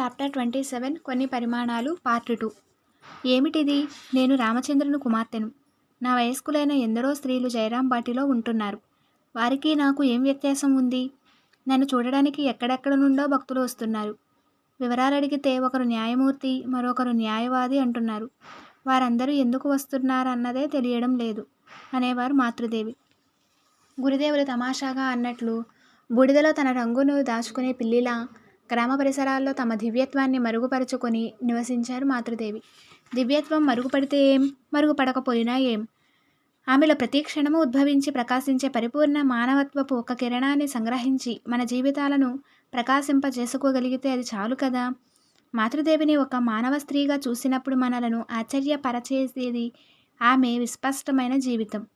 Chapter twenty seven కొన్ని పరిమాణాలు part two. ఏమిటిది? నేను రామచంద్రుని కుమార్తెను. నా వయస్కులైన ఎందరో స్త్రీలు జయరాం బాటిలో ఉంటున్నారు. వారికి నాకు ఏం వ్యత్యాసం ఉంది? నన్ను చూడడానికి ఎక్కడెక్కడ నుండో భక్తులు వస్తున్నారు. వివరాలు అడిగితే ఒకరు న్యాయమూర్తి మరొకరు న్యాయవాది అంటున్నారు. వారందరూ ఎందుకు వస్తున్నారన్నదే తెలియడం లేదు అనేవారు మాతృదేవి. గురుదేవులు తమాషాగా అన్నట్లు బూడిదలో తన రంగును దాచుకునే పిల్లిలా గ్రామ పరిసరాల్లో తమ దివ్యత్వాన్ని మరుగుపరుచుకొని నివసించారు మాతృదేవి. దివ్యత్వం మరుగుపడితే ఏం? మరుగుపడకపోయినా ఏం? ఆమెలో ప్రతి క్షణము ఉద్భవించి ప్రకాశించే పరిపూర్ణ మానవత్వపు ఒక కిరణాన్ని సంగ్రహించి మన జీవితాలను ప్రకాశింపజేసుకోగలిగితే అది చాలు కదా? మాతృదేవిని ఒక మానవ స్త్రీగా చూసినప్పుడు మనలను ఆశ్చర్యపరచేసేది ఆమె విస్పష్టమైన జీవితం.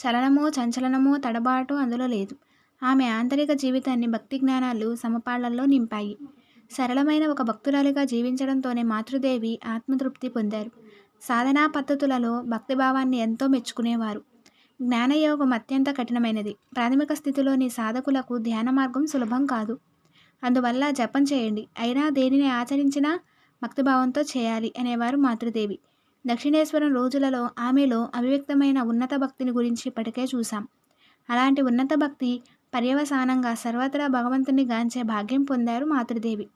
చలనమో చంచలనమో తడబాటు అందులో లేదు. ఆమె ఆంతరిక జీవితాన్ని భక్తి జ్ఞానాలు సమపాళ్ళలో నింపాయి. సరళమైన ఒక భక్తురాలిగా జీవించడంతోనే మాతృదేవి ఆత్మతృప్తి పొందారు. సాధనా పద్ధతులలో భక్తిభావాన్ని ఎంతో మెచ్చుకునేవారు. జ్ఞానయోగం అత్యంత కఠినమైనది. ప్రాథమిక స్థితిలోని సాధకులకు ధ్యాన మార్గం సులభం కాదు. అందువల్ల జపం చేయండి. అయినా దేనిని ఆచరించినా భక్తిభావంతో చేయాలి అనేవారు మాతృదేవి. దక్షిణేశ్వరం రోజులలో ఆమెలో అభివ్యక్తమైన ఉన్నత భక్తిని గురించి ఇప్పటికే చూశాం. అలాంటి ఉన్నత భక్తి పర్యవసానంగా సర్వత్రా భగవంతుని గాంచే భాగ్యం పొందారు మాతృదేవి.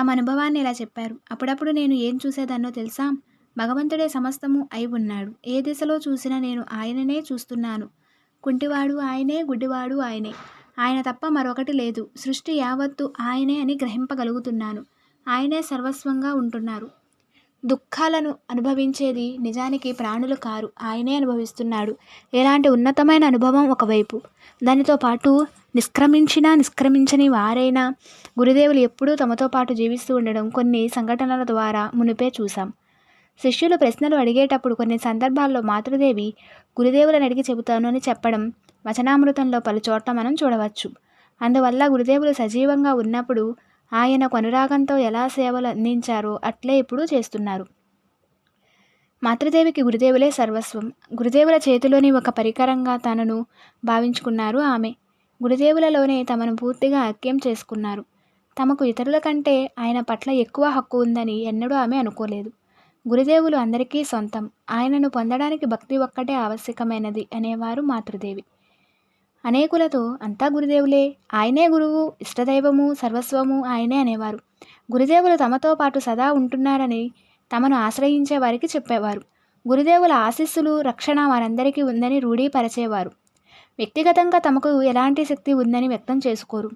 తమ అనుభవాన్ని ఇలా చెప్పారు. అప్పుడప్పుడు నేను ఏం చూసేదాన్నో తెలుసా? భగవంతుడే సమస్తము అయి ఉన్నాడు. ఏ దిశలో చూసినా నేను ఆయననే చూస్తున్నాను. కుంటివాడు ఆయనే గుడ్డివాడు ఆయనే. ఆయన తప్ప మరొకటి లేదు. సృష్టి యావత్తు ఆయనే అని గ్రహింపగలుగుతున్నాను. ఆయనే సర్వస్వంగా ఉంటున్నారు. దుఃఖాలను అనుభవించేది నిజానికి ప్రాణులు కారు. ఆయనే అనుభవిస్తున్నాడు. ఎలాంటి ఉన్నతమైన అనుభవం ఒకవైపు. దానితో పాటు నిష్క్రమించిన నిష్క్రమించని వారైనా గురుదేవులు ఎప్పుడూ తమతో పాటు జీవిస్తూ ఉండడం కొన్ని సంఘటనల ద్వారా మునిపే చూసాం శిష్యులు ప్రశ్నలు అడిగేటప్పుడు కొన్ని సందర్భాల్లో మాతృదేవి గురుదేవులను అడిగి చెబుతాను అని చెప్పడం వచనామృతంలో పలుచోట్ల మనం చూడవచ్చు. అందువల్ల గురుదేవులు సజీవంగా ఉన్నప్పుడు ఆయనకు అనురాగంతో ఎలా సేవలు అందించారో అట్లే ఇప్పుడు చేస్తున్నారు. మాతృదేవికి గురుదేవులే సర్వస్వం. గురుదేవుల చేతిలోని ఒక పరికరంగా తనను భావించుకున్నారు ఆమె. గురుదేవులలోనే తమను పూర్తిగా ఐక్యం చేసుకున్నారు. తమకు ఇతరుల కంటే ఆయన పట్ల ఎక్కువ హక్కు ఉందని ఎన్నడూ ఆమె అనుకోలేదు. గురుదేవులు అందరికీ సొంతం. ఆయనను పొందడానికి భక్తి ఒక్కటే ఆవశ్యకమైనది అనేవారు మాతృదేవి. అనేకులతో అంతా గురుదేవులే. ఆయనే గురువు ఇష్టదైవము సర్వస్వము ఆయనే అనేవారు. గురుదేవులు తమతో పాటు సదా ఉంటున్నారని తమను ఆశ్రయించే వారికి చెప్పేవారు. గురుదేవుల ఆశీస్సులు రక్షణ వారందరికీ ఉందని రూఢీపరచేవారు. వ్యక్తిగతంగా తమకు ఎలాంటి శక్తి ఉందని వ్యక్తం చేసుకోరు.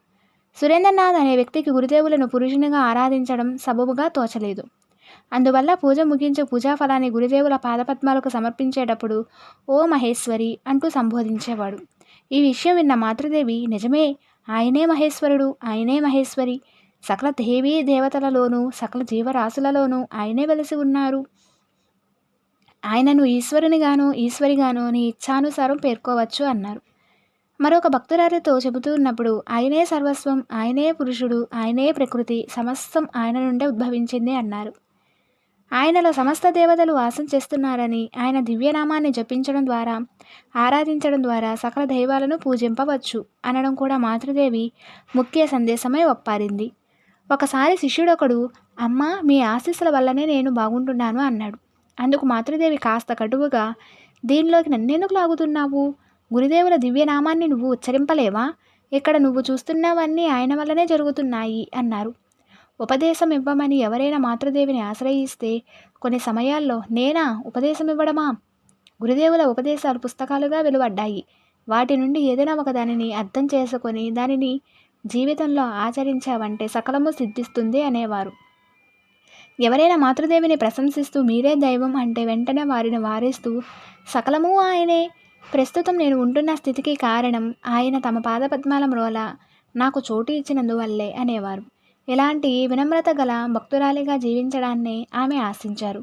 సురేంద్రనాథ్ అనే వ్యక్తికి గురుదేవులను పురుషునిగా ఆరాధించడం సబబుగా తోచలేదు. అందువల్ల పూజ ముగించే పూజా ఫలాన్ని గురుదేవుల పాదపద్మాలకు సమర్పించేటప్పుడు ఓ మహేశ్వరి అంటూ సంబోధించేవాడు. ఈ విషయం విన్న మాతృదేవి నిజమే ఆయనే మహేశ్వరుడు ఆయనే మహేశ్వరి. సకల దేవీ దేవతలలోనూ సకల జీవరాశులలోనూ ఆయనే వెలిసి ఉన్నారు. ఆయనను ఈశ్వరునిగాను ఈశ్వరిగాను నీ ఇచ్ఛానుసారం పేర్కోవచ్చు అన్నారు. మరొక భక్తురారితో చెబుతూ ఉన్నప్పుడు ఆయనే సర్వస్వం ఆయనే పురుషుడు ఆయనే ప్రకృతి సమస్తం ఆయన నుండే ఉద్భవించింది అన్నారు. ఆయనలో సమస్త దేవతలు వాసం చేస్తున్నారని ఆయన దివ్యనామాన్ని జపించడం ద్వారా ఆరాధించడం ద్వారా సకల దైవాలను పూజింపవచ్చు అనడం కూడా మాతృదేవి ముఖ్య సందేశమై ఒప్పారింది. ఒకసారి శిష్యుడొకడు అమ్మ మీ ఆశీస్సుల వల్లనే నేను బాగుంటున్నాను అన్నాడు. అందుకు మాతృదేవి కాస్త కటువుగా దీనిలోకి నన్నెందుకు లాగుతున్నావు? గురుదేవుల దివ్యనామాన్ని నువ్వు ఉచ్చరింపలేవా? ఇక్కడ నువ్వు చూస్తున్నవన్నీ ఆయన వల్లనే జరుగుతున్నాయి అన్నారు. ఉపదేశం ఇవ్వమని ఎవరైనా మాతృదేవిని ఆశ్రయిస్తే కొన్ని సమయాల్లో నేనా? ఉపదేశం ఇవ్వడమా? గురుదేవుల ఉపదేశాలు పుస్తకాలుగా వెలువడ్డాయి. వాటి నుండి ఏదైనా ఒక దానిని అర్థం చేసుకొని దానిని జీవితంలో ఆచరించావంటే సకలము సిద్ధిస్తుంది అనేవారు. ఎవరైనా మాతృదేవిని ప్రశంసిస్తూ మీరే దైవం అంటే వెంటనే వారిని వారిస్తూ సకలము ఆయనే. ప్రస్తుతం నేను ఉంటున్న స్థితికి కారణం ఆయన తమ పాదపద్మాల మ్రోల నాకు చోటు ఇచ్చినందువల్లే అనేవారు. ఇలాంటి వినమ్రత గల భక్తురాలిగా జీవించడాన్ని ఆమె ఆశించారు.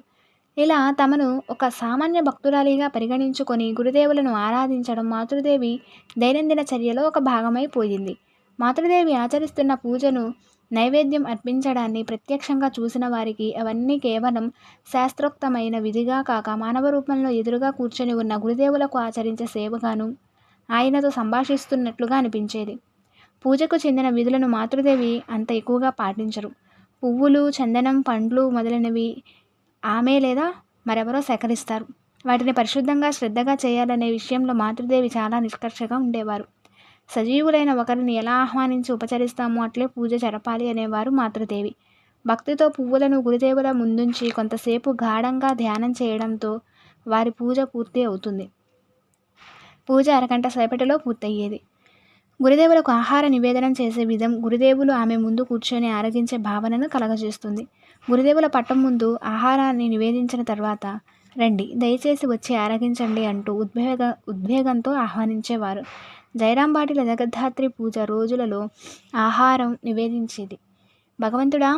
ఇలా తమను ఒక సామాన్య భక్తురాలిగా పరిగణించుకొని గురుదేవులను ఆరాధించడం మాతృదేవి దైనందిన చర్యలో ఒక భాగమైపోయింది మాతృదేవి ఆచరిస్తున్న పూజను నైవేద్యం అర్పించడాన్ని ప్రత్యక్షంగా చూసిన వారికి అవన్నీ కేవలం శాస్త్రోక్తమైన విధిగా కాక మానవ రూపంలో ఎదురుగా కూర్చొని ఉన్న గురుదేవులకు ఆచరించే సేవగాను ఆయనతో సంభాషిస్తున్నట్లుగా అనిపించేది. పూజకు చెందిన విధులను మాతృదేవి అంత ఎక్కువగా పాటించరు. పువ్వులు చందనం పండ్లు మొదలైనవి ఆమె లేదా మరెవరో సేకరిస్తారు. వాటిని పరిశుద్ధంగా శ్రద్ధగా చేయాలనే విషయంలో మాతృదేవి చాలా నిష్కర్షగా ఉండేవారు. సజీవులైన ఒకరిని ఎలా ఆహ్వానించి ఉపచరిస్తామో అట్లే పూజ జరపాలి అనేవారు మాతృదేవి. భక్తితో పువ్వులను గురుదేవుల ముందుంచి కొంతసేపు గాఢంగా ధ్యానం చేయడంతో వారి పూజ పూర్తి అవుతుంది. పూజ అరగంట సేపటిలో పూర్తయ్యేది. గురుదేవులకు ఆహార నివేదనం చేసే విధం గురుదేవులు ఆమె ముందు కూర్చొని ఆరగించే భావనను కలగజేస్తుంది. గురుదేవుల పట్టం ముందు ఆహారాన్ని నివేదించిన తర్వాత రండి దయచేసి వచ్చి ఆరగించండి అంటూ ఉద్వేగ ఉద్వేగంతో ఆహ్వానించేవారు. జయరాంబాటిల జగద్ధాత్రి పూజ రోజులలో ఆహారం నివేదించేది. భగవంతుడా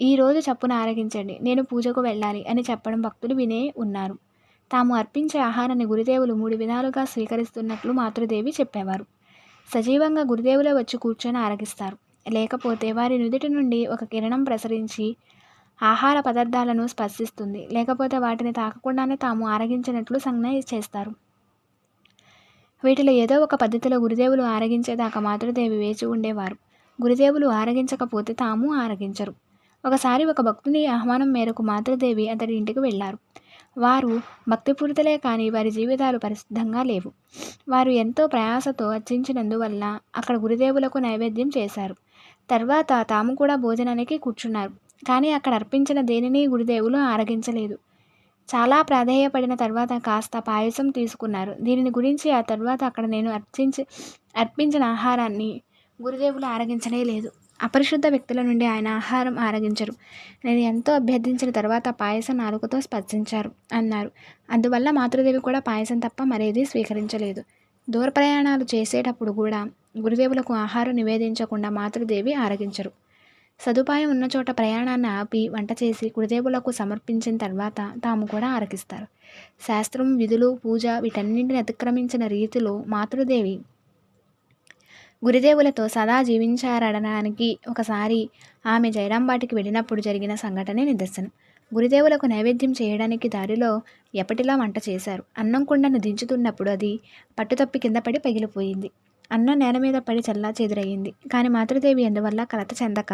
ఈరోజు చప్పున ఆరగించండి నేను పూజకు వెళ్ళాలి అని చెప్పడం భక్తులు వినే ఉన్నారు. తాము అర్పించే ఆహారాన్ని గురుదేవులు మూడు విధాలుగా స్వీకరిస్తున్నట్లు మాతృదేవి చెప్పేవారు. సజీవంగా గురుదేవులే వచ్చి కూర్చొని ఆరగిస్తారు. లేకపోతే వారి నుదిటి నుండి ఒక కిరణం ప్రసరించి ఆహార పదార్థాలను స్పర్శిస్తుంది. లేకపోతే వాటిని తాకకుండానే తాము ఆరగించినట్లు సంజ్ఞ చేస్తారు. వీటిలో ఏదో ఒక పద్ధతిలో గురుదేవులు ఆరగించేదాకా మాతృదేవి వేచి ఉండేవారు. గురుదేవులు ఆరగించకపోతే తాము ఆరగించరు. ఒకసారి ఒక భక్తుని ఆహ్వానం మేరకు మాతృదేవి అతడి ఇంటికి వెళ్ళారు. వారు భక్తిపూరితలే కానీ వారి జీవితాలు పరిశుద్ధంగా లేవు. వారు ఎంతో ప్రయాసతో అర్చించినందువల్ల అక్కడ గురుదేవులకు నైవేద్యం చేశారు. తర్వాత తాము కూడా భోజనానికి కూర్చున్నారు. కానీ అక్కడ అర్పించిన దేనిని గురుదేవులు ఆరగించలేదు. చాలా ప్రాధేయపడిన తర్వాత కాస్త పాయసం తీసుకున్నారు. దీనిని గురించి ఆ తర్వాత అక్కడ నేను అర్చించి అర్పించిన ఆహారాన్ని గురుదేవులు ఆరగించనే లేదు అపరిశుద్ధ వ్యక్తుల నుండి ఆయన ఆహారం ఆరగించరు. నేను ఎంతో అభ్యర్థించిన తర్వాత పాయసం నాలుకతో స్పర్శించారు అన్నారు. అందువల్ల మాతృదేవి కూడా పాయసం తప్ప మరేది స్వీకరించలేదు. దూర ప్రయాణాలు చేసేటప్పుడు కూడా గురుదేవులకు ఆహారం నివేదించకుండా మాతృదేవి ఆరగించరు. సదుపాయం ఉన్న చోట ప్రయాణాన్ని ఆపి వంట చేసి గురుదేవులకు సమర్పించిన తర్వాత తాము కూడా ఆరగిస్తారు. శాస్త్రం విధులు పూజ వీటన్నింటిని అతిక్రమించిన రీతిలో మాతృదేవి గురుదేవులతో సదా జీవించారనడానికి ఒకసారి ఆమె జయరాంబాటికి వెళ్ళినప్పుడు జరిగిన సంఘటనే నిదర్శనం. గురుదేవులకు నైవేద్యం చేయడానికి దారిలో ఎప్పటిలా వంట చేశారు. అన్నం కుండను దించుతున్నప్పుడు అది పట్టుతప్పి కింద పడి పగిలిపోయింది. అన్నం నేల మీద పడి చల్లా చెదురయ్యింది కానీ మాతృదేవి అందువల్ల కలత చెందక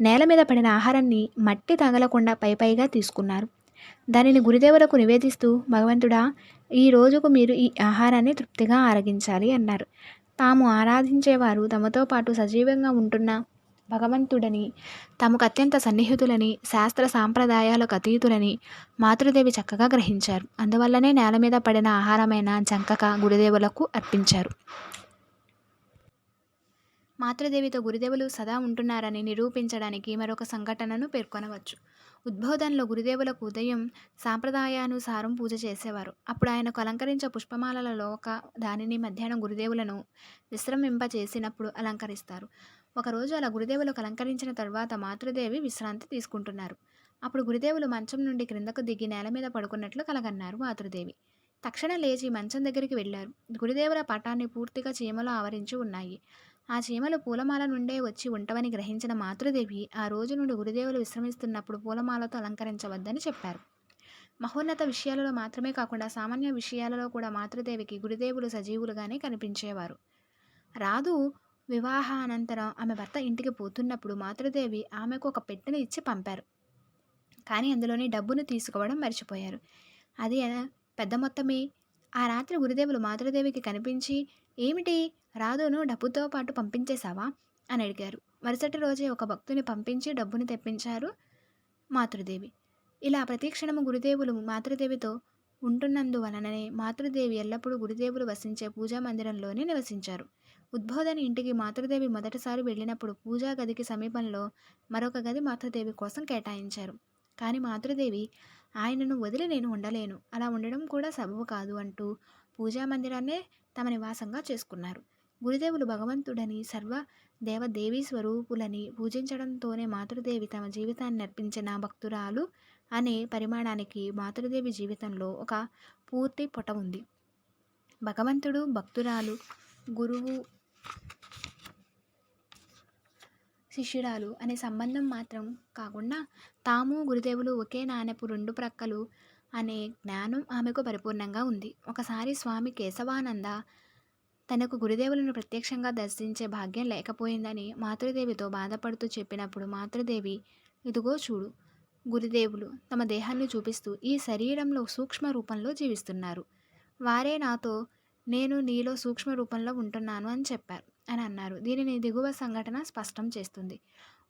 నేల మీద పడిన ఆహారాన్ని మట్టి తగలకుండా పై పైగా తీసుకున్నారు. దానిని గురుదేవులకు నివేదిస్తూ భగవంతుడా ఈ రోజుకు మీరు ఈ ఆహారాన్ని తృప్తిగా ఆరగించాలి అన్నారు. తాము ఆరాధించేవారు తమతో పాటు సజీవంగా ఉంటున్న భగవంతుడని తమకు అత్యంత సన్నిహితులని శాస్త్ర సాంప్రదాయాలకు అతీతులని మాతృదేవి చక్కగా గ్రహించారు. అందువల్లనే నేల మీద పడిన ఆహారమైన జంకక గురుదేవులకు అర్పించారు. మాతృదేవితో గురుదేవులు సదా ఉంటున్నారని నిరూపించడానికి మరొక సంఘటనను పేర్కొనవచ్చు. ఉద్బోధనలో గురుదేవులకు ఉదయం సాంప్రదాయానుసారం పూజ చేసేవారు. అప్పుడు ఆయనకు అలంకరించే పుష్పమాలలలో ఒక దానిని మధ్యాహ్నం గురుదేవులను విశ్రమింప చేసినప్పుడు అలంకరిస్తారు. ఒకరోజు అలా గురుదేవులకు అలంకరించిన తర్వాత మాతృదేవి విశ్రాంతి తీసుకుంటున్నారు. అప్పుడు గురుదేవులు మంచం నుండి క్రిందకు దిగి నేల మీద పడుకున్నట్లు కలగన్నారు మాతృదేవి. తక్షణ లేచి మంచం దగ్గరికి వెళ్ళారు. గురుదేవుల పటాన్ని పూర్తిగా చీమలు ఆవరించి ఉన్నాయి. ఆ చీమలు పూలమాల నుండే వచ్చి ఉంటవని గ్రహించిన మాతృదేవి ఆ రోజు నుండి గురుదేవులు విశ్రమిస్తున్నప్పుడు పూలమాలతో అలంకరించవద్దని చెప్పారు. మహోన్నత విషయాలలో మాత్రమే కాకుండా సామాన్య విషయాలలో కూడా మాతృదేవికి గురుదేవులు సజీవులుగానే కనిపించేవారు. రాదు వివాహానంతరం ఆమె భర్త ఇంటికి పోతున్నప్పుడు మాతృదేవి ఆమెకు ఒక పెట్టెను ఇచ్చి పంపారు. కానీ అందులోని డబ్బును తీసుకోవడం మర్చిపోయారు. అది పెద్ద మొత్తమే? ఆ రాత్రి గురుదేవులు మాతృదేవికి కనిపించి ఏమిటి? రాధును డబ్బుతో పాటు పంపించేశావా? అని అడిగారు. మరుసటి రోజే ఒక భక్తుని పంపించి డబ్బుని తెప్పించారు మాతృదేవి. ఇలా ప్రతిక్షణము గురుదేవులు మాతృదేవితో ఉంటున్నందువలననే మాతృదేవి ఎల్లప్పుడూ గురుదేవులు వసించే పూజా మందిరంలోనే నివసించారు. ఉద్బోధన ఇంటికి మాతృదేవి మొదటిసారి వెళ్ళినప్పుడు పూజా గదికి సమీపంలో మరొక గది మాతృదేవి కోసం కేటాయించారు. కానీ మాతృదేవి ఆయనను వదిలి నేను ఉండలేను. అలా ఉండడం కూడా సబబు కాదు అంటూ పూజా మందిరాన్నే తమ నివాసంగా చేసుకున్నారు. గురుదేవులు భగవంతుడని సర్వ దేవదేవీ స్వరూపులని పూజించడంతోనే మాతృదేవి తమ జీవితాన్ని అర్పించిన భక్తురాలు అనే పరిమాణానికి మాతృదేవి జీవితంలో ఒక పూర్తి పొట ఉంది. భగవంతుడు భక్తురాలు గురువు శిష్యురాలు అనే సంబంధం మాత్రం కాకుండా తాము గురుదేవులు ఒకే నాణెపు రెండు ప్రక్కలు అనే జ్ఞానం ఆమెకు పరిపూర్ణంగా ఉంది. ఒకసారి స్వామి కేశవానంద తనకు గురుదేవులను ప్రత్యక్షంగా దర్శించే భాగ్యం లేకపోయిందని మాతృదేవితో బాధపడుతూ చెప్పినప్పుడు మాతృదేవి ఇదిగో చూడు గురుదేవులు తమ దేహాన్ని చూపిస్తూ ఈ శరీరంలో సూక్ష్మ రూపంలో జీవిస్తున్నారు. వారే నాతో నేను నీలో సూక్ష్మ రూపంలో ఉంటున్నాను అని చెప్పారు అని అన్నారు. దీనిని దిగువ సంఘటన స్పష్టం చేస్తుంది.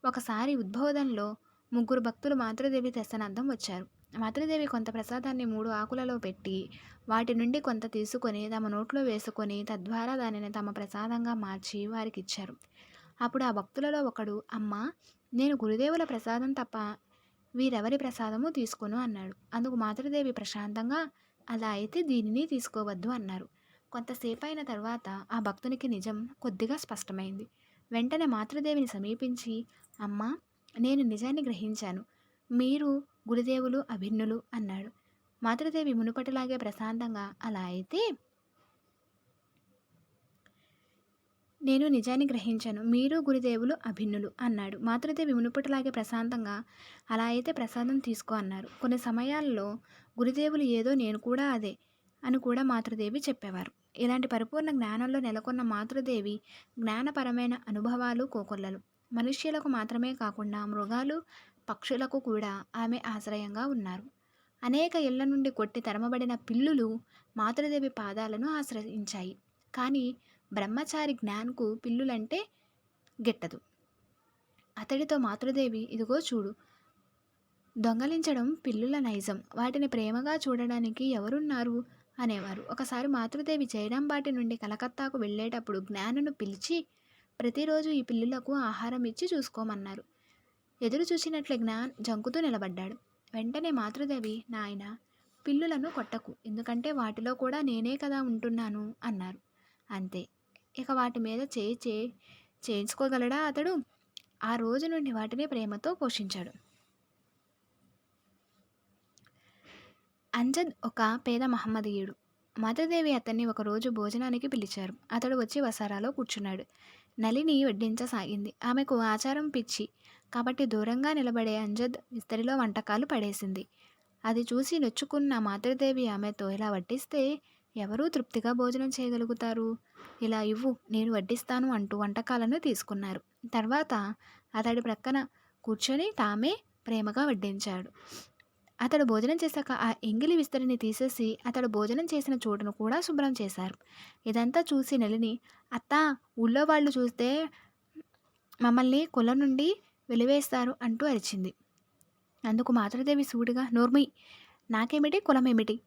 ఒకసారి ఉద్బోధనలో ముగ్గురు భక్తులు మాతృదేవి దర్శనార్థం వచ్చారు. మాతృదేవి కొంత ప్రసాదాన్ని మూడు ఆకులలో పెట్టి వాటి నుండి కొంత తీసుకొని తమ నోట్లో వేసుకొని తద్వారా దానిని తమ ప్రసాదంగా మార్చి వారికి ఇచ్చారు అప్పుడు ఆ భక్తులలో ఒకడు అమ్మా నేను గురుదేవుల ప్రసాదం తప్ప వీరెవరి ప్రసాదము తీసుకోను అన్నాడు. అందుకు మాతృదేవి ప్రశాంతంగా అలా అయితే దీనిని తీసుకోవద్దు అన్నారు. కొంతసేపు అయిన తర్వాత ఆ భక్తునికి నిజం కొద్దిగా స్పష్టమైంది. వెంటనే మాతృదేవిని సమీపించి అమ్మ నేను నిజాన్ని గ్రహించాను. మీరు గురుదేవులు అభిన్నులు అన్నాడు. మాతృదేవి మునుపటిలాగే ప్రశాంతంగా అలా అయితే నేను నిజాన్ని గ్రహించాను. మీరు గురుదేవులు అభిన్నులు అన్నాడు. మాతృదేవి మునుపటిలాగే ప్రశాంతంగా అలా అయితే ప్రసాదం తీసుకో అన్నారు. కొన్ని సమయాల్లో గురుదేవులు ఏదో నేను కూడా అదే అని కూడా మాతృదేవి చెప్పేవారు. ఇలాంటి పరిపూర్ణ జ్ఞానంలో నెలకొన్న మాతృదేవి జ్ఞానపరమైన అనుభవాలు కోకొల్లలు. మనుష్యులకు మాత్రమే కాకుండా మృగాలు పక్షులకు కూడా ఆమె ఆశ్రయంగా ఉన్నారు. అనేక ఇళ్ళ నుండి కొట్టి తరమబడిన పిల్లులు మాతృదేవి పాదాలను ఆశ్రయించాయి. కానీ బ్రహ్మచారి జ్ఞాన్కు పిల్లులంటే గిట్టదు. అతడితో మాతృదేవి ఇదిగో చూడు. దొంగలించడం పిల్లుల నైజం. వాటిని ప్రేమగా చూడడానికి ఎవరున్నారు? అనేవారు. ఒకసారి మాతృదేవి జయరాంబాటి నుండి కలకత్తాకు వెళ్ళేటప్పుడు జ్ఞానును పిలిచి ప్రతిరోజు ఈ పిల్లులకు ఆహారం ఇచ్చి చూసుకోమన్నారు. ఎదురు చూసినట్లే జ్ఞాన్ జంకుతూ నిలబడ్డాడు. వెంటనే మాతృదేవి నాయన పిల్లులను కొట్టకు. ఎందుకంటే వాటిలో కూడా నేనే కదా ఉంటున్నాను అన్నారు. అంతే. ఇక వాటి మీద చేయి చే చేయించుకోగలడా అతడు? ఆ రోజు నుండి వాటిని ప్రేమతో పోషించాడు. అంజద్ ఒక పేద మహమ్మదీయుడు. మాతృదేవి అతన్ని ఒకరోజు భోజనానికి పిలిచారు. అతడు వచ్చి వసారాలో కూర్చున్నాడు. నలిని వడ్డించసాగింది. ఆమెకు ఆచారం పిచ్చి. కాబట్టి దూరంగా నిలబడే అంజద్ విస్తరిలో వంటకాలు పడేసింది. అది చూసి నొచ్చుకున్న మాతృదేవి ఆమెతో ఇలా వడ్డిస్తే ఎవరూ తృప్తిగా భోజనం చేయగలుగుతారు? ఇలా ఇవ్వు నేను వడ్డిస్తాను అంటూ వంటకాలను తీసుకున్నారు. తర్వాత అతడి ప్రక్కన కూర్చొని తామే ప్రేమగా వడ్డించాడు. అతడు భోజనం చేశాక ఆ ఎంగిలి విస్తరిని తీసేసి అతడు భోజనం చేసిన చోటును కూడా శుభ్రం చేశారు. ఇదంతా చూసి నెలిని అత్త ఊళ్ళో వాళ్ళు చూస్తే మమ్మల్ని కుల నుండి వెలివేస్తారు అంటూ అరిచింది. అందుకు మాతృదేవి సూటిగా నోర్మి నాకేమిటి? కులమేమిటి?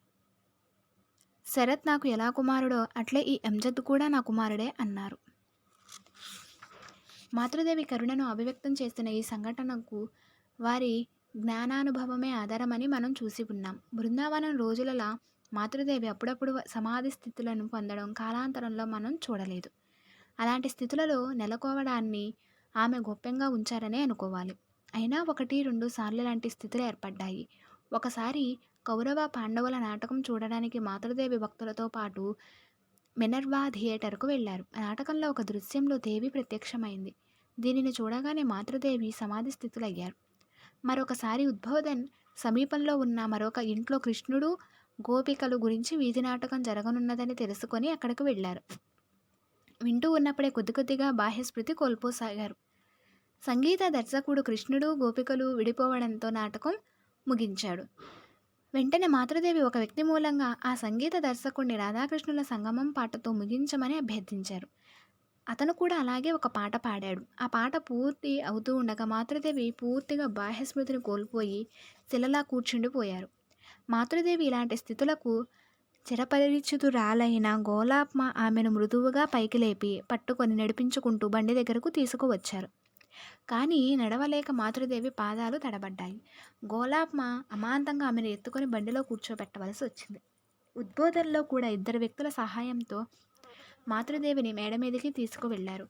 శరత్ నాకు ఎలా కుమారుడో అట్లే ఈ ఎంజద్ కూడా నా కుమారుడే అన్నారు. మాతృదేవి కరుణను అభివ్యక్తం చేస్తున్న ఈ సంఘటనకు వారి జ్ఞానానుభవమే ఆధారమని మనం చూసి ఉన్నాం. బృందావనం రోజులలా మాతృదేవి అప్పుడప్పుడు సమాధి స్థితులను పొందడం కాలాంతరంలో మనం చూడలేదు. అలాంటి స్థితులలో నెలకోవడాన్ని ఆమె గోప్యంగా ఉంచారనే అనుకోవాలి. అయినా ఒకటి రెండు సార్లు లాంటి స్థితులు ఏర్పడ్డాయి. ఒకసారి కౌరవ పాండవుల నాటకం చూడడానికి మాతృదేవి భక్తులతో పాటు మినర్వా థియేటర్కు వెళ్ళారు. నాటకంలో ఒక దృశ్యంలో దేవి ప్రత్యక్షమైంది. దీనిని చూడగానే మాతృదేవి సమాధి స్థితులయ్యారు. మరొకసారి ఉద్బోధన్ సమీపంలో ఉన్న మరొక ఇంట్లో కృష్ణుడు గోపికలు గురించి వీధి నాటకం జరగనున్నదని తెలుసుకొని అక్కడికి వెళ్ళారు. వింటూ ఉన్నప్పుడే కొద్ది కొద్దిగా బాహ్యస్మృతి కోల్పోసాగారు. సంగీత దర్శకుడు కృష్ణుడు గోపికలు విడిపోవడంతో నాటకం ముగించాడు. వెంటనే మాతృదేవి ఒక వ్యక్తి మూలంగా ఆ సంగీత దర్శకుడిని రాధాకృష్ణుల సంగమం పాటతో ముగించమని అభ్యర్థించారు. అతను కూడా అలాగే ఒక పాట పాడాడు. ఆ పాట పూర్తి అవుతూ ఉండగా మాతృదేవి పూర్తిగా బాహ్యస్మృతిని కోల్పోయి శిలలా కూర్చుండిపోయారు. మాతృదేవి ఇలాంటి స్థితులకు చిరపరిచితురాలైన గోలాప్మ ఆమెను మృదువుగా పైకి లేపి పట్టుకొని నడిపించుకుంటూ బండి దగ్గరకు తీసుకువచ్చారు. కానీ నడవలేక మాతృదేవి పాదాలు తడబడ్డాయి. గోలాప్మ అమాంతంగా ఆమెను ఎత్తుకొని బండిలో కూర్చోబెట్టవలసి వచ్చింది. ఉద్బోధనలో కూడా ఇద్దరు వ్యక్తుల సహాయంతో మాతృదేవిని మేడ మీదకి తీసుకువెళ్ళారు.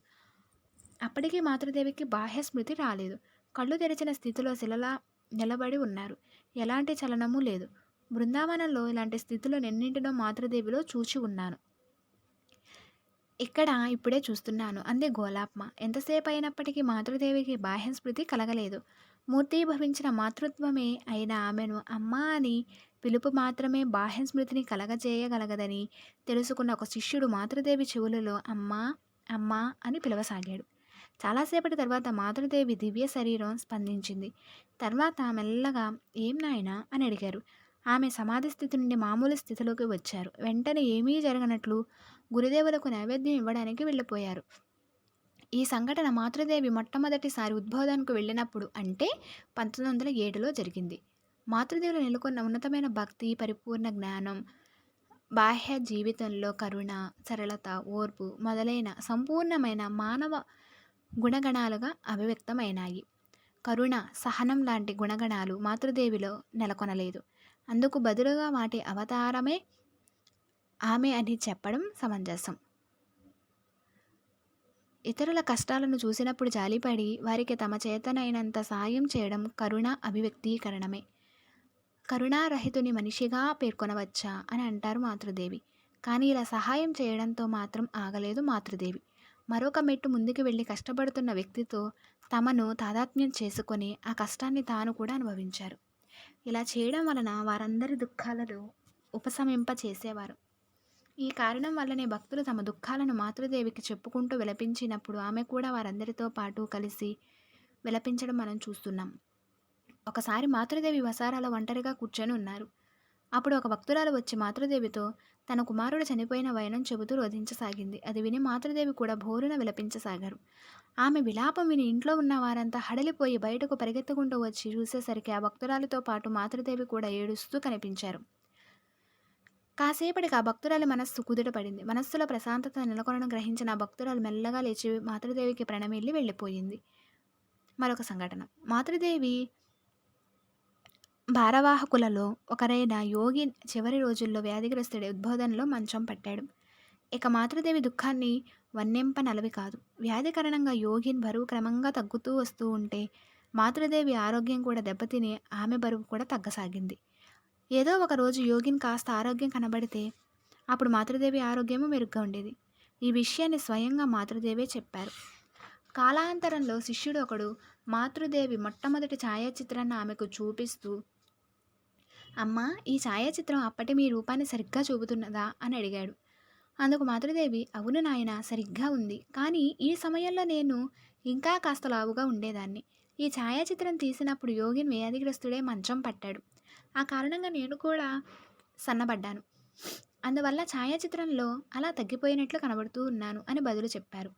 అప్పటికీ మాతృదేవికి బాహ్య స్మృతి రాలేదు. కళ్ళు తెరిచిన స్థితిలో శిలలా నిలబడి ఉన్నారు. ఎలాంటి చలనము లేదు. బృందావనంలో ఇలాంటి స్థితిలో ఎన్నింటినో మాతృదేవిలో చూచి ఉన్నాను. ఇక్కడ ఇప్పుడే చూస్తున్నాను. అంది గోలాప్మ. ఎంతసేపు అయినప్పటికీ మాతృదేవికి బాహ్య స్మృతి కలగలేదు మూర్తీభవించిన మాతృత్వమే అయిన ఆమెను అమ్మా అని పిలుపు మాత్రమే బాహ్య స్మృతిని కలగజేయగలగదని తెలుసుకున్న ఒక శిష్యుడు మాతృదేవి చెవులలో అమ్మా అమ్మా అని పిలవసాగాడు. చాలాసేపటి తర్వాత మాతృదేవి దివ్య శరీరం స్పందించింది. తర్వాత మెల్లగా ఏం నాయనా? అని అడిగారు. ఆమె సమాధి స్థితి నుండి మామూలు స్థితిలోకి వచ్చారు. వెంటనే ఏమీ జరగనట్లు గురుదేవులకు నైవేద్యం ఇవ్వడానికి వెళ్ళిపోయారు. ఈ సంఘటన మాతృదేవి మొట్టమొదటిసారి ఉద్బోధనకు వెళ్ళినప్పుడు అంటే పంతొమ్మిది వందల ఏడులో జరిగింది. మాతృదేవులు నెలకొన్న ఉన్నతమైన భక్తి పరిపూర్ణ జ్ఞానం బాహ్య జీవితంలో కరుణ సరళత ఓర్పు మొదలైన సంపూర్ణమైన మానవ గుణగణాలుగా అభివ్యక్తమైనాయి. కరుణ సహనం లాంటి గుణగణాలు మాతృదేవిలో నెలకొనలేదు. అందుకు బదులుగా వాటి అవతారమే ఆమె అని చెప్పడం సమంజసం. ఇతరుల కష్టాలను చూసినప్పుడు జాలిపడి వారికి తమ చేతనైనంత సాయం చేయడం కరుణ అభివ్యక్తీకరణమే. కరుణారహితుని మనిషిగా పేర్కొనవచ్చా అని అంటారు మాతృదేవి. కానీ ఇలా సహాయం చేయడంతో మాత్రం ఆగలేదు మాతృదేవి. మరొక మెట్టు ముందుకు వెళ్ళి కష్టపడుతున్న వ్యక్తితో తమను తాదాత్మ్యం చేసుకొని ఆ కష్టాన్ని తాను కూడా అనుభవించారు. ఇలా చేయడం వలన వారందరి దుఃఖాలను ఉపశమింప చేసేవారు ఈ కారణం వల్లనే భక్తులు తమ దుఃఖాలను మాతృదేవికి చెప్పుకుంటూ విలపించినప్పుడు ఆమె కూడా వారందరితో పాటు కలిసి విలపించడం మనం చూస్తున్నాం. ఒకసారి మాతృదేవి వసారాలో ఒంటరిగా కూర్చొని ఉన్నారు. అప్పుడు ఒక భక్తురాలు వచ్చి మాతృదేవితో తన కుమారుడు చనిపోయిన వయనం చెబుతూ రోధించసాగింది. అది విని మాతృదేవి కూడా భోరున విలపించసాగారు. ఆమె విలాపం విని ఇంట్లో ఉన్న వారంతా హడలిపోయి బయటకు పరిగెత్తుకుంటూ వచ్చి చూసేసరికి ఆ భక్తురాలతో పాటు మాతృదేవి కూడా ఏడుస్తూ కనిపించారు. కాసేపటికి ఆ భక్తురాలి మనస్సు కుదుట పడింది. మనస్సులో ప్రశాంతత నెలకొనను గ్రహించిన ఆ భక్తురాలు మెల్లగా లేచి మాతృదేవికి ప్రణమిల్లి వెళ్ళిపోయింది. మరొక సంఘటన. మాతృదేవి భారవాహకులలో ఒకరైన యోగి చివరి రోజుల్లో వ్యాధిగ్రస్తుడి ఉద్బోధనలో మంచం పట్టాడు. ఇక మాతృదేవి దుఃఖాన్ని వన్నెంప నలవి కాదు. వ్యాధి కారణంగా యోగిన్ బరువు క్రమంగా తగ్గుతూ వస్తూ ఉంటే మాతృదేవి ఆరోగ్యం కూడా దెబ్బతిని ఆమె బరువు కూడా తగ్గసాగింది. ఏదో ఒక రోజు యోగిని కాస్త ఆరోగ్యం కనబడితే అప్పుడు మాతృదేవి ఆరోగ్యము మెరుగ్గా ఉండేది. ఈ విషయాన్ని స్వయంగా మాతృదేవే చెప్పారు. కాలాంతరంలో శిష్యుడు ఒకడు మాతృదేవి మొట్టమొదటి ఛాయాచిత్రాన్ని ఆమెకు చూపిస్తూ అమ్మా ఈ ఛాయాచిత్రం అప్పటి మీ రూపాన్ని సరిగ్గా చూపుతున్నదా? అని అడిగాడు. అందుకు మాతృదేవి అవును నాయన సరిగ్గా ఉంది. కానీ ఈ సమయంలో నేను ఇంకా కాస్త లావుగా ఉండేదాన్ని. ఈ ఛాయాచిత్రం తీసినప్పుడు యోగిన్ వ్యాధిగ్రస్తుడే మంచం పట్టాడు. ఆ కారణంగా నేను కూడా సన్నబడ్డాను. అందువల్ల ఛాయాచిత్రంలో అలా తగ్గిపోయినట్లు కనబడుతూ ఉన్నాను అని బదులు చెప్పారు.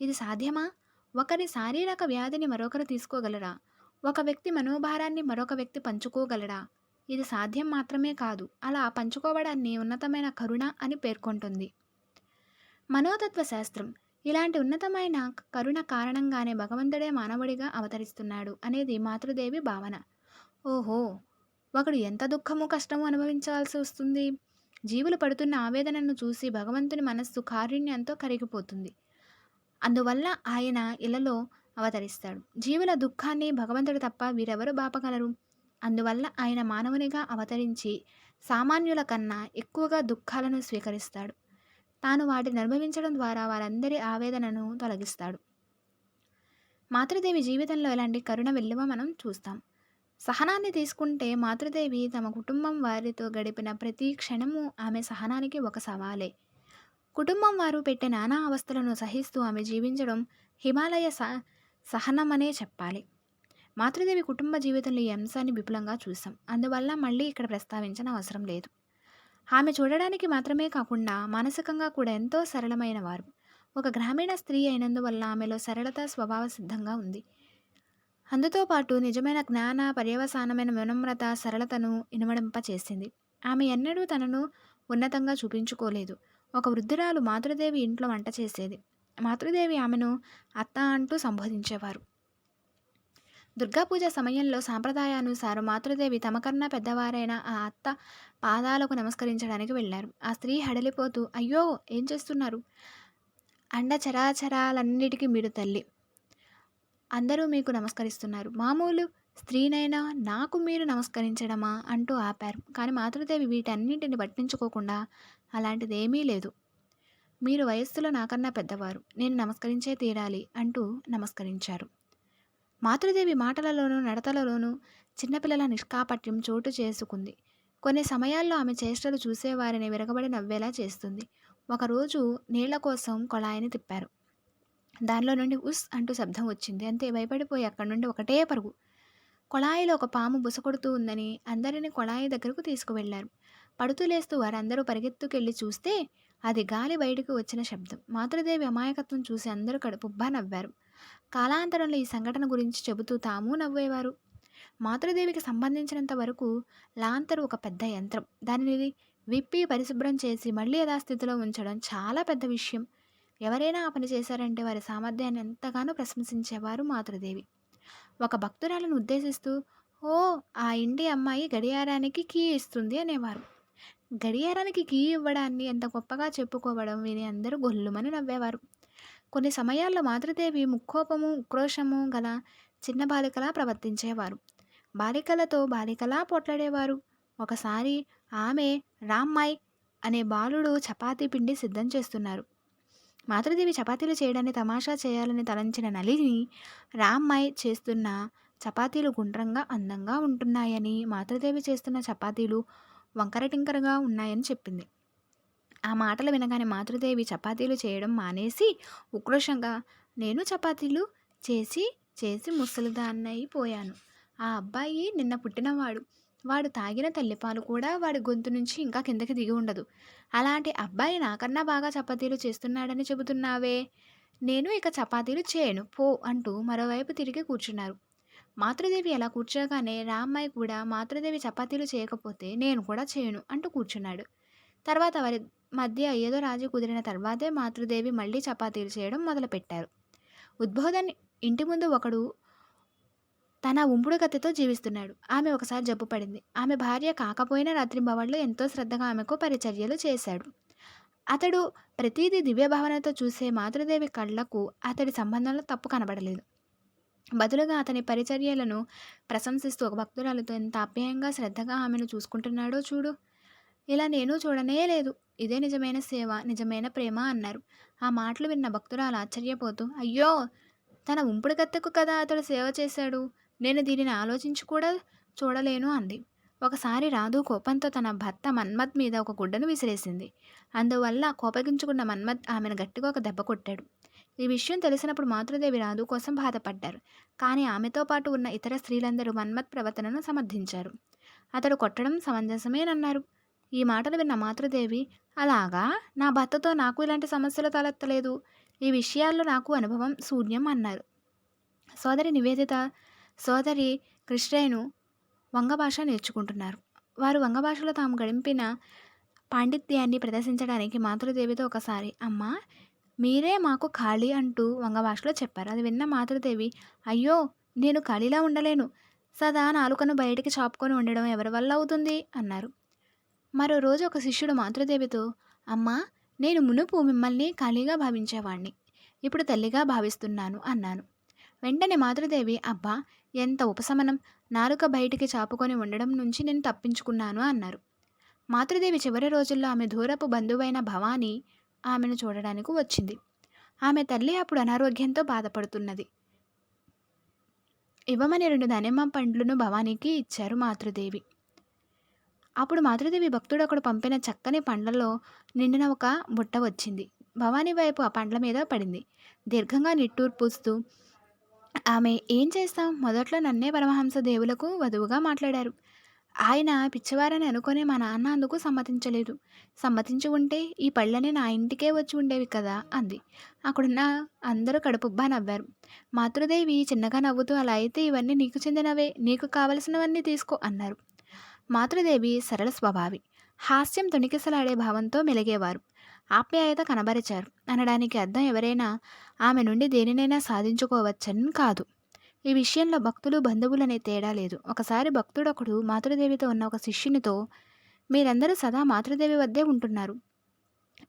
ఇది సాధ్యమా? ఒకరి శారీరక వ్యాధిని మరొకరు తీసుకోగలరా? ఒక వ్యక్తి మనోభారాన్ని మరొక వ్యక్తి పంచుకోగలరా ఇది సాధ్యం మాత్రమే కాదు అలా పంచుకోవడాన్ని ఉన్నతమైన కరుణ అని పేర్కొంటుంది. మనోతత్వ శాస్త్రం ఇలాంటి ఉన్నతమైన కరుణ కారణంగానే భగవంతుడే మానవుడిగా అవతరిస్తున్నాడు అనేది మాతృదేవి భావన. ఓహో! ఒకడు ఎంత దుఃఖము కష్టము అనుభవించాల్సి వస్తుంది. జీవులు పడుతున్న ఆవేదనను చూసి భగవంతుని మనస్సు కారుణ్యంతో కరిగిపోతుంది. అందువల్ల ఆయన ఇలలో అవతరిస్తాడు. జీవుల దుఃఖాన్ని భగవంతుడు తప్ప వీరెవరు బాపగలరు. అందువల్ల ఆయన మానవునిగా అవతరించి సామాన్యుల కన్నా ఎక్కువగా దుఃఖాలను స్వీకరిస్తాడు. తాను వాటిని అనుభవించడం ద్వారా వారందరి ఆవేదనను తొలగిస్తాడు. మాతృదేవి జీవితంలో ఇలాంటి కరుణ విలువ మనం చూస్తాం. సహనాన్ని తీసుకుంటే మాతృదేవి తమ కుటుంబం వారితో గడిపిన ప్రతి క్షణము ఆమె సహనానికి ఒక సవాలే. కుటుంబం వారు పెట్టే నానా అవస్థలను సహిస్తూ ఆమె జీవించడం హిమాలయ స సహనమనే చెప్పాలి. మాతృదేవి కుటుంబ జీవితంలో ఈ అంశాన్ని విపులంగా చూసాం. అందువల్ల మళ్ళీ ఇక్కడ ప్రస్తావించిన అవసరం లేదు. ఆమె చూడడానికి మాత్రమే కాకుండా మానసికంగా కూడా ఎంతో సరళమైన వారు. ఒక గ్రామీణ స్త్రీ అయినందువల్ల ఆమెలో సరళత స్వభావ సిద్ధంగా ఉంది. అందుతో పాటు నిజమైన జ్ఞాన పర్యవసానమైన వినమ్రత సరళతను ఇనుమడింప చేసింది. ఆమె ఎన్నడూ తనను ఉన్నతంగా చూపించుకోలేదు. ఒక వృద్ధురాలు మాతృదేవి ఇంట్లో వంట చేసేది. మాతృదేవి ఆమెను అత్త అంటూ సంబోధించేవారు. దుర్గాపూజ సమయంలో సాంప్రదాయానుసారం మాతృదేవి తమకన్నా పెద్దవారైన ఆ అత్త పాదాలకు నమస్కరించడానికి వెళ్ళారు. ఆ స్త్రీ హడలిపోతూ అయ్యో ఏం చేస్తున్నారు? అండ చరాచరాలన్నిటికీ మీరు తల్లి. అందరూ మీకు నమస్కరిస్తున్నారు. మామూలు స్త్రీనైనా నాకు మీరు నమస్కరించడమా అంటూ ఆపారు. కానీ మాతృదేవి వీటన్నింటిని పట్టించుకోకుండా అలాంటిది ఏమీ లేదు. మీరు వయస్సులో నాకన్నా పెద్దవారు. నేను నమస్కరించే తీరాలి అంటూ నమస్కరించారు. మాతృదేవి మాటలలోనూ నడతలలోనూ చిన్నపిల్లల నిష్కాపట్యం చోటు చేసుకుంది. కొన్ని సమయాల్లో ఆమె చేష్టలు చూసేవారిని విరగబడి నవ్వేలా చేస్తుంది. ఒకరోజు నీళ్ళ కోసం కొళాయిని తిప్పారు. దానిలో నుండి ఉస్ అంటూ శబ్దం వచ్చింది. అంతే భయపడిపోయి అక్కడి నుండి ఒకటే పరుగు. కొళాయిలో ఒక పాము బుసకొడుతూ ఉందని అందరిని కొళాయి దగ్గరకు తీసుకువెళ్ళారు పడుతూ లేస్తూ వారందరూ పరిగెత్తుకెళ్ళి చూస్తే అది గాలి బయటకు వచ్చిన శబ్దం. మాతృదేవి అమాయకత్వం చూసి అందరూ కడుపుబ్బా నవ్వారు. కాలాంతరంలో ఈ సంఘటన గురించి చెబుతూ తాము నవ్వేవారు. మాతృదేవికి సంబంధించినంత వరకు లాంతరు ఒక పెద్ద యంత్రం. దానిని విప్పి పరిశుభ్రం చేసి మళ్ళీ యథాస్థితిలో ఉంచడం చాలా పెద్ద విషయం. ఎవరైనా ఆ పని చేశారంటే వారి సామర్థ్యాన్ని ఎంతగానో ప్రశంసించేవారు మాతృదేవి. ఒక భక్తురాలను ఉద్దేశిస్తూ ఓ ఆ ఇంటి అమ్మాయి గడియారానికి కీ ఇస్తుంది అనేవారు. గడియారానికి కీ ఇవ్వడాన్ని ఎంత గొప్పగా చెప్పుకోవడం విని అందరూ గొల్లుమని నవ్వేవారు. కొన్ని సమయాల్లో మాతృదేవి ముక్కోపము ఉక్రోషము గల చిన్న బాలికలా ప్రవర్తించేవారు. బాలికలతో బాలికలా పోట్లాడేవారు. ఒకసారి ఆమె రామ్మాయ్ అనే బాలుడు చపాతీ పిండి సిద్ధం చేస్తున్నారు. మాతృదేవి చపాతీలు చేయడాన్ని తమాషా చేయాలని తలంచిన నలిని రామ్మాయ్ చేస్తున్న చపాతీలు గుండ్రంగా అందంగా ఉంటున్నాయని మాతృదేవి చేస్తున్న చపాతీలు వంకరటింకరగా ఉన్నాయని చెప్పింది. ఆ మాటలు వినగానే మాతృదేవి చపాతీలు చేయడం మానేసి ఉక్రోషంగా నేను చపాతీలు చేసి చేసి ముసలిదాన్నైపోయాను ఆ అబ్బాయి నిన్న పుట్టినవాడు. వాడు తాగిన తల్లిపాలు కూడా వాడి గొంతు నుంచి ఇంకా కిందకి దిగి ఉండదు. అలాంటి అబ్బాయి నాకన్నా బాగా చపాతీలు చేస్తున్నాడని చెబుతున్నావే. నేను ఇక చపాతీలు చేయను. పో అంటూ మరోవైపు తిరిగి కూర్చున్నారు. మాతృదేవి అలా కూర్చోగానే రామ్మాయి కూడా మాతృదేవి చపాతీలు చేయకపోతే నేను కూడా చేయను అంటూ కూర్చున్నాడు. తర్వాత వారి మధ్య ఏదో రాజు కుదిరిన తర్వాతే మాతృదేవి మళ్ళీ చపాతీలు చేయడం మొదలుపెట్టారు. ఉద్బోధన్ ఇంటి ముందు ఒకడు తన ఉంపుడు కత్తితో జీవిస్తున్నాడు. ఆమె ఒకసారి జబ్బు పడింది. ఆమె భార్య కాకపోయినా రాత్రింబవళ్ళు ఎంతో శ్రద్ధగా ఆమెకు పరిచర్యలు చేశాడు. అతడు ప్రతిదీ దివ్యభావనతో చూసే మాతృదేవి కళ్ళకు అతడి సంబంధంలో తప్పు కనబడలేదు. బదులుగా అతని పరిచర్యలను ప్రశంసిస్తూ ఒక భక్తురాలతో ఎంత అప్యాయంగా శ్రద్ధగా ఆమెను చూసుకుంటున్నాడో చూడు. ఇలా నేను చూడనే లేదు. ఇదే నిజమైన సేవ నిజమైన ప్రేమ అన్నారు. ఆ మాటలు విన్న భక్తురాలు ఆశ్చర్యపోతూ అయ్యో! తన ఉంపుడు కత్తెకు కదా అతడు సేవ చేశాడు? నేను దీనిని ఆలోచించి కూడా చూడలేను అంది. ఒకసారి రాధు కోపంతో తన భర్త మన్మత్ మీద ఒక గుడ్డను విసిరేసింది. అందువల్ల కోపగించుకున్న మన్మత్ ఆమెను గట్టిగా ఒక దెబ్బ కొట్టాడు. ఈ విషయం తెలిసినప్పుడు మాతృదేవి రాధు కోసం బాధపడ్డారు. కానీ ఆమెతో పాటు ఉన్న ఇతర స్త్రీలందరూ మన్మత్ ప్రవర్తనను సమర్థించారు. అతడు కొట్టడం సమంజసమేనన్నారు. ఈ మాటలు విన్న మాతృదేవి అలాగా? నా భర్తతో నాకు ఇలాంటి సమస్యలు తలెత్తలేదు. ఈ విషయాల్లో నాకు అనుభవం శూన్యం అన్నారు. సోదరి నివేదిత సోదరి కృష్ణయ్యను వంగ భాష నేర్చుకుంటున్నారు. వారు వంగ భాషలో తాము గడిపిన పాండిత్యాన్ని ప్రదర్శించడానికి మాతృదేవితో ఒకసారి అమ్మ మీరే మాకు ఖాళీ అంటూ వంగ భాషలో చెప్పారు. అది విన్న మాతృదేవి అయ్యో నేను ఖాళీలా ఉండలేను. సదా నాలుకను బయటికి చాపుకొని ఉండడం ఎవరి వల్ల అవుతుంది? అన్నారు. మరో రోజు ఒక శిష్యుడు మాతృదేవితో అమ్మా నేను మునుపు మిమ్మల్ని ఖాళీగా భావించేవాణ్ణి. ఇప్పుడు తల్లిగా భావిస్తున్నాను అన్నాను. వెంటనే మాతృదేవి అబ్బా! ఎంత ఉపశమనం! నాలుక బయటికి చాపుకొని ఉండడం నుంచి నేను తప్పించుకున్నాను అన్నారు. మాతృదేవి చివరి రోజుల్లో ఆమె దూరపు బంధువైన భవానీ ఆమెను చూడడానికి వచ్చింది. ఆమె తల్లి అప్పుడు అనారోగ్యంతో బాధపడుతున్నది. ఇవ్వమని రెండు దానిమ్మ పండ్లను భవానీకి ఇచ్చారు మాతృదేవి. అప్పుడు మాతృదేవి భక్తుడు అక్కడ పంపిన చక్కని పండ్లలో నిండిన ఒక బుట్ట వచ్చింది. భవానీ వైపు ఆ పండ్ల మీద పడింది. దీర్ఘంగా నిట్టూర్పుస్తూ ఆమె ఏం చేస్తాం? మొదట్లో నన్నే పరమహంస దేవులకు వధువుగా మాట్లాడారు. ఆయన పిచ్చివారని అనుకునే మా నాన్న అందుకు సమ్మతించలేదు. సమ్మతించి ఉంటే ఈ పళ్ళని నా ఇంటికే వచ్చి ఉండేవి కదా అంది. అక్కడున్న అందరూ కడుపుబ్బా నవ్వారు. మాతృదేవి చిన్నగా నవ్వుతూ అలా అయితే ఇవన్నీ నీకు చెందినవే నీకు కావలసినవన్నీ తీసుకో అన్నారు. మాతృదేవి సరళ స్వభావి. హాస్యం తొణికిసలాడే భావంతో మెలిగేవారు. ఆప్యాయత కనబరిచారు. అనడానికి అర్థం ఎవరైనా ఆమె నుండి దేనినైనా సాధించుకోవచ్చని కాదు. ఈ విషయంలో భక్తులు బంధువులనే తేడా లేదు. ఒకసారి భక్తుడొకడు మాతృదేవితో ఉన్న ఒక శిష్యునితో మీరందరూ సదా మాతృదేవి వద్దే ఉంటున్నారు.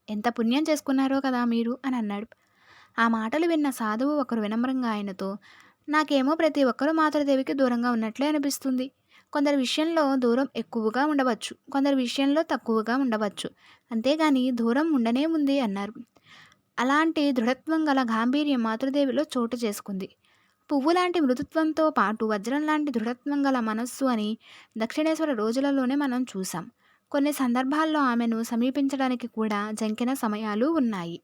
ఎంత పుణ్యం చేసుకున్నారో కదా మీరు అని అన్నాడు. ఆ మాటలు విన్న సాధువు ఒకరు వినమ్రంగా ఆయనతో నాకేమో ప్రతి ఒక్కరూ మాతృదేవికి దూరంగా ఉన్నట్లే అనిపిస్తుంది. కొందరి విషయంలో దూరం ఎక్కువగా ఉండవచ్చు కొందరి విషయంలో తక్కువగా ఉండవచ్చు. అంతేగాని దూరం ఉండనే ఉంది అన్నారు. అలాంటి దృఢత్వం గల గాంభీర్యం మాతృదేవిలో చోటు చేసుకుంది. పువ్వు లాంటి మృదుత్వంతో పాటు వజ్రం లాంటి దృఢత్వం గల మనస్సు అని దక్షిణేశ్వర రోజులలోనే మనం చూసాం కొన్ని సందర్భాల్లో ఆమెను సమీపించడానికి కూడా జంకిన సమయాలు ఉన్నాయి.